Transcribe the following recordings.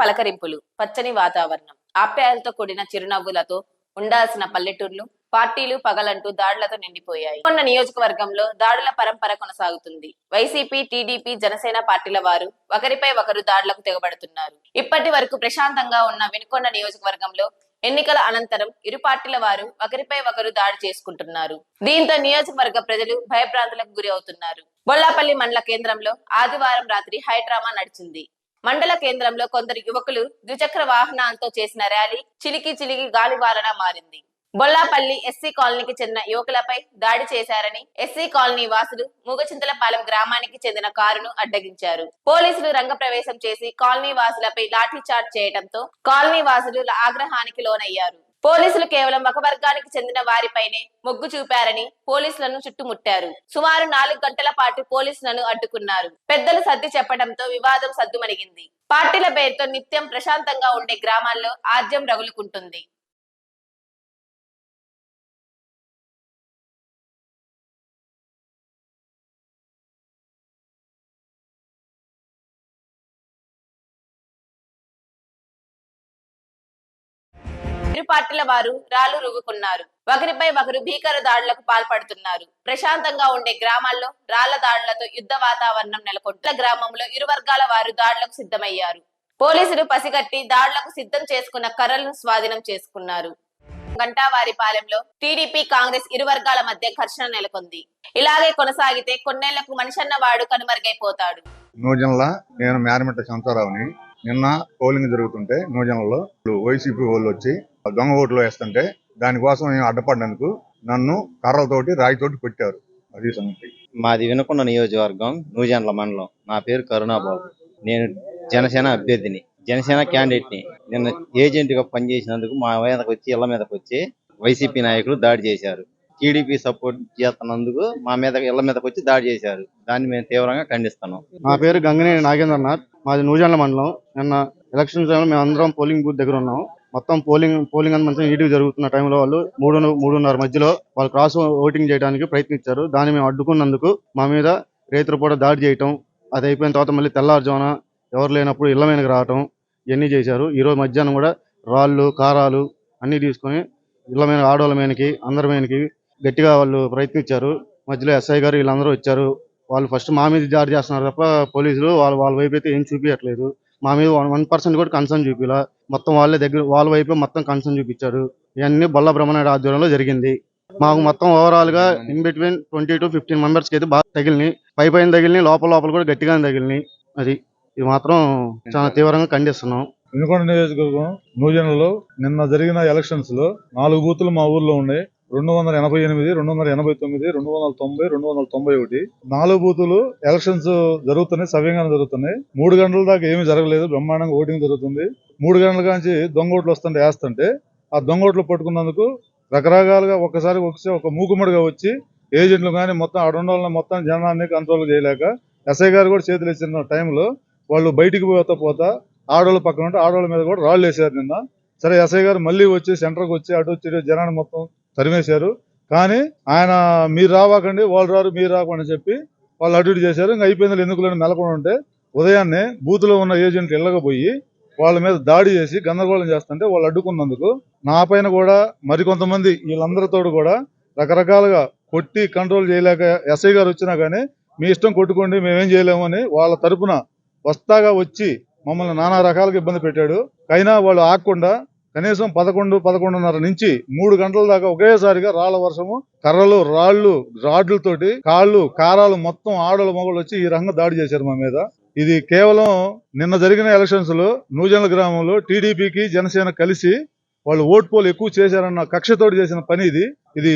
పలకరింపులు పచ్చని వాతావరణం ఆప్యాయలతో కూడిన చిరునవ్వులతో ఉండాల్సిన పల్లెటూర్లు పార్టీలు పగలంటూ దాడులతో నిండిపోయాయి. కొన్న నియోజకవర్గంలో దాడుల పరంపర కొనసాగుతుంది. వైసీపీ టీడీపీ జనసేన పార్టీల వారు ఒకరిపై ఒకరు దాడులకు తెగబడుతున్నారు. ఇప్పటి వరకు ప్రశాంతంగా ఉన్న వెనుకొండ నియోజకవర్గంలో ఎన్నికల అనంతరం ఇరు పార్టీల వారు ఒకరిపై ఒకరు దాడి చేసుకుంటున్నారు. దీంతో నియోజకవర్గ ప్రజలు భయభ్రాంతులకు గురి అవుతున్నారు బొల్లాపల్లి మండల కేంద్రంలో ఆదివారం రాత్రి హైడ్రామా నడిచింది. మండల కేంద్రంలో కొందరు యువకులు ద్విచక్ర వాహనాలతో చేసిన ర్యాలీ చిలికి చిలికి గాలివారన మారింది. బొల్లాపల్లి ఎస్సీ కాలనీకి చెందిన యువకులపై దాడి చేశారని ఎస్సీ కాలనీ వాసులు మూగచింతలపాలెం గ్రామానికి చెందిన కారును అడ్డగించారు. పోలీసులు రంగప్రవేశం చేసి కాలనీ వాసులపై లాఠీ చార్జ్ చేయడంతో కాలనీ వాసులు ఆగ్రహానికి లోనయ్యారు. పోలీసులు కేవలం ఒక వర్గానికి చెందిన వారిపైనే మొగ్గు చూపారని పోలీసులను చుట్టుముట్టారు. సుమారు నాలుగు గంటల పాటు పోలీసులను అడ్డుకున్నారు. పెద్దలు సర్ది చెప్పడంతో వివాదం సద్దుమణిగింది. పార్టీల పేరుతో నిత్యం ప్రశాంతంగా ఉండే గ్రామాల్లో ఆద్యం రగులుకుంటుంది. ఇరు పార్టీల వారు రాళ్ళు రువ్వుకున్నారు. ఒకరిపై ఒకరు భీకర దాడులకు పాల్పడుతున్నారు. ప్రశాంతంగా ఉండే గ్రామాల్లో రాళ్ళ దాడులతో యుద్ధ వాతావరణం నెలకొంటున్న గ్రామంలో ఇరు వర్గాల వారు దాడులకు సిద్ధమయ్యారు. పోలీసులు పసిగట్టి దాడులకు సిద్ధం చేసుకున్న కర్రలను స్వాధీనం చేసుకున్నారు. గంటావారిపాలెంలో టీడీపీ కాంగ్రెస్ ఇరు వర్గాల మధ్య ఘర్షణ నెలకొంది. ఇలాగే కొనసాగితే కొన్నేళ్ళకు మనిషన్న వాడు కనుమరుగైపోతాడు. నూజన్ల నేను మేరమిట్ట శాంతారావుని. నిన్న పోలింగ్ జరుగుతుంటే నూజన్లలో వైసీపీ వాళ్ళు వచ్చి దొంగ ఓట్లు వేస్తుంటే దానికోసం నేను అడ్డపడినందుకు నన్ను కర్రలతోటి రాయితోటి కొట్టారు. అది సంగతి. మాది వినుకొండ నియోజకవర్గం నూజెండ్ల మండలం. నా పేరు కరుణాబాబు. నేను జనసేన అభ్యర్థిని జనసేన క్యాండిడేట్ని నిన్న ఏజెంట్గా పనిచేసినందుకు మా మీదకి వచ్చి ఇళ్ళ మీదకి వచ్చి వైసీపీ నాయకులు దాడి చేశారు. టీడీపీ సపోర్ట్ చేస్తున్నందుకు మా మీద ఇళ్ళ మీదకి వచ్చి దాడి చేశారు. దాన్ని మేము తీవ్రంగా ఖండిస్తున్నాం. నా పేరు గంగనేని నాగేంద్రనాథ్. మాది నూజాండ్ల మండలం. నిన్న ఎలక్షన్ టైంలో మేము అందరం పోలింగ్ బూత్ దగ్గర ఉన్నాం. మొత్తం పోలింగ్ పోలింగ్ అంతా మంచిగా నీట్గా జరుగుతున్న టైంలో వాళ్ళు మూడు మూడున్నర మధ్యలో వాళ్ళు క్రాస్ ఓటింగ్ చేయడానికి ప్రయత్నించారు. దాన్ని మేము అడ్డుకున్నందుకు మా మీద రైతులు కూడా దాడి చేయటం అది అయిపోయిన తర్వాత మళ్ళీ తెల్లారుజామున ఎవరు లేనప్పుడు ఇళ్ళ మీదకి రావటం ఇవన్నీ చేశారు. ఈ రోజు మధ్యాహ్నం కూడా రాళ్ళు కారాలు అన్నీ తీసుకొని ఇళ్ళ మీద ఆడవాళ్ళ మీదకి అందరి మీదకి గట్టిగా వాళ్ళు ప్రయత్నించారు. మధ్యలో ఎస్ఐ గారు వీళ్ళందరూ వచ్చారు. వాళ్ళు ఫస్ట్ మా మీద జారీ చేస్తున్నారు తప్ప పోలీసులు వాళ్ళు వాళ్ళ వైపు అయితే ఏం చూపించట్లేదు మా మీద వన్ పర్సెంట్ కూడా కన్సర్న్ చూపిలా మొత్తం వాళ్ళే దగ్గర వాళ్ళ వైపు మొత్తం కన్సర్న్ చూపించారు. ఇవన్నీ బొల్ల బ్రహ్మనాయుడు ఆధ్వర్యంలో జరిగింది. మాకు మొత్తం ఓవరాల్గా in between twenty two fifteen మెంబర్స్కి అయితే బాగా తగిలినాయి. పై పైన తగిలినాయి లోపల లోపల కూడా గట్టిగానే తగిలినాయి. అది ఇది మాత్రం చాలా తీవ్రంగా ఖండిస్తున్నాం. వినుకొండ నియోజకవర్గం నూజెండ్లలో నిన్న జరిగిన ఎలక్షన్స్లో నాలుగు బూతులు మా ఊర్లో ఉన్నాయి. రెండు వందల ఎనభై ఎనిమిది రెండు వందల ఎనభై తొమ్మిది రెండు వందల తొంభై రెండు వందల తొంభై ఒకటి. నాలుగు బూతులు ఎలక్షన్స్ జరుగుతున్నాయి సవ్యంగానే జరుగుతున్నాయి. మూడు గంటల దాకా ఏమీ జరగలేదు బ్రహ్మాండంగా ఓటింగ్ జరుగుతుంది. మూడు గంటల కాంచి దొంగ ఓట్లు వస్తుంటే వేస్తుంటే ఆ దొంగ ఓట్లు పట్టుకున్నందుకు రకరకాలుగా ఒక్కసారి ఒకసారి ఒక మూకుమ్మడిగా వచ్చి ఏజెంట్లు కానీ మొత్తం అడుండాలని మొత్తం జనాన్ని కంట్రోల్ చేయలేక ఎస్ఐ గారు కూడా చేతులు ఇచ్చిన టైంలో వాళ్ళు బయటికి పోతా పోతా ఆడవాళ్ళ పక్కన ఉంటే ఆడవాళ్ళ మీద కూడా రాళ్ళు వేసారు నిన్న. సరే ఎస్ఐ గారు మళ్ళీ వచ్చి సెంటర్కి వచ్చి అటు వచ్చి ఇటు జనాన్ని మొత్తం తరిమేశారు. కానీ ఆయన మీరు రావాకండి వాళ్ళు రారు మీరు రాకండి చెప్పి వాళ్ళు అటు ఇటు చేశారు. ఇంకా అయిపోయింది ఎందుకులని మెలకుండా ఉంటే ఉదయాన్నే బూత్లో ఉన్న ఏజెంట్లు ఇళ్ళగా వాళ్ళ మీద దాడి చేసి గందరగోళం చేస్తుంటే వాళ్ళు అడ్డుకున్నందుకు నా పైన కూడా మరికొంతమంది వీళ్ళందరితో కూడా రకరకాలుగా కొట్టి కంట్రోల్ చేయలేక ఎస్ఐ గారు వచ్చినా కానీ మీ ఇష్టం కొట్టుకోండి మేమేం చేయలేమని వాళ్ళ తరపున వస్తాగా వచ్చి మమ్మల్ని నానా రకాలుగా ఇబ్బంది పెట్టాడు. అయినా వాళ్ళు ఆగకుండా కనీసం పదకొండు పదకొండున్నర నుంచి మూడు గంటల దాకా ఒకేసారిగా రాళ్ళ వర్షము కర్రలు రాళ్ళు రాడ్లతోటి కాళ్ళు కారాలు మొత్తం ఆడలు మొగలు వచ్చి ఈ రంగం దాడి చేశారు మా మీద. ఇది కేవలం నిన్న జరిగిన ఎలక్షన్స్లో నూజన్ల గ్రామంలో టీడీపీకి జనసేన కలిసి వాళ్ళు ఓట్ పోలు ఎక్కువ చేశారన్న కక్షతోటి చేసిన పని ఇది. ఇది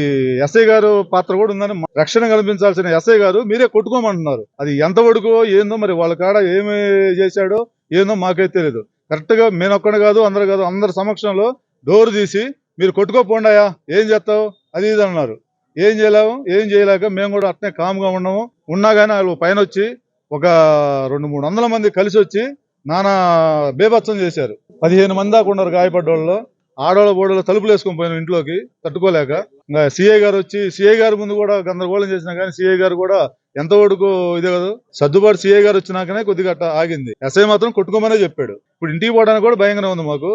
ఎస్ఐ గారు పాత్ర కూడా ఉందని రక్షణ కల్పించాల్సిన ఎస్ఐ గారు మీరే కొట్టుకోమంటున్నారు. అది ఎంత వడుకో ఏందో మరి వాళ్ళ కాడ ఏమి చేశాడో ఏందో మాకైతే తెలియదు కరెక్ట్గా నేను ఒక్కడ కాదు అందరు కాదు అందరి సమక్షంలో డోర్ తీసి మీరు కొట్టుకోపోండాయా ఏం చేస్తావు? అది ఇది అన్నారు. ఏం చేయలేము ఏం చేయలేక మేము కూడా అట్నే కామ్గా ఉన్నాము. ఉన్నా కానీ వాళ్ళు పైన వచ్చి ఒక రెండు మూడు వందల మంది కలిసి వచ్చి నానా బేభత్సం చేశారు. పదిహేను మంది దాకా ఉన్నారు గాయపడ్డ వాళ్ళు ఆడవాళ్ళ బోడలో తలుపులు వేసుకొని పోయిన ఇంట్లోకి తట్టుకోలేక. ఇంకా సిఐ గారు వచ్చి సిఐ గారి ముందు కూడా గందరగోళం చేసినా కానీ సిఐ గారు కూడా ఎంత వరకు ఇదే కదా? సర్దుబాటు సిఐ గారు వచ్చినాకనే కొద్దిగా ఆగింది. ఎస్ఐ మాత్రం కొట్టుకోమనే చెప్పాడు. ఇప్పుడు ఇంటికి పోవడానికి కూడా భయంగానే ఉంది మాకు.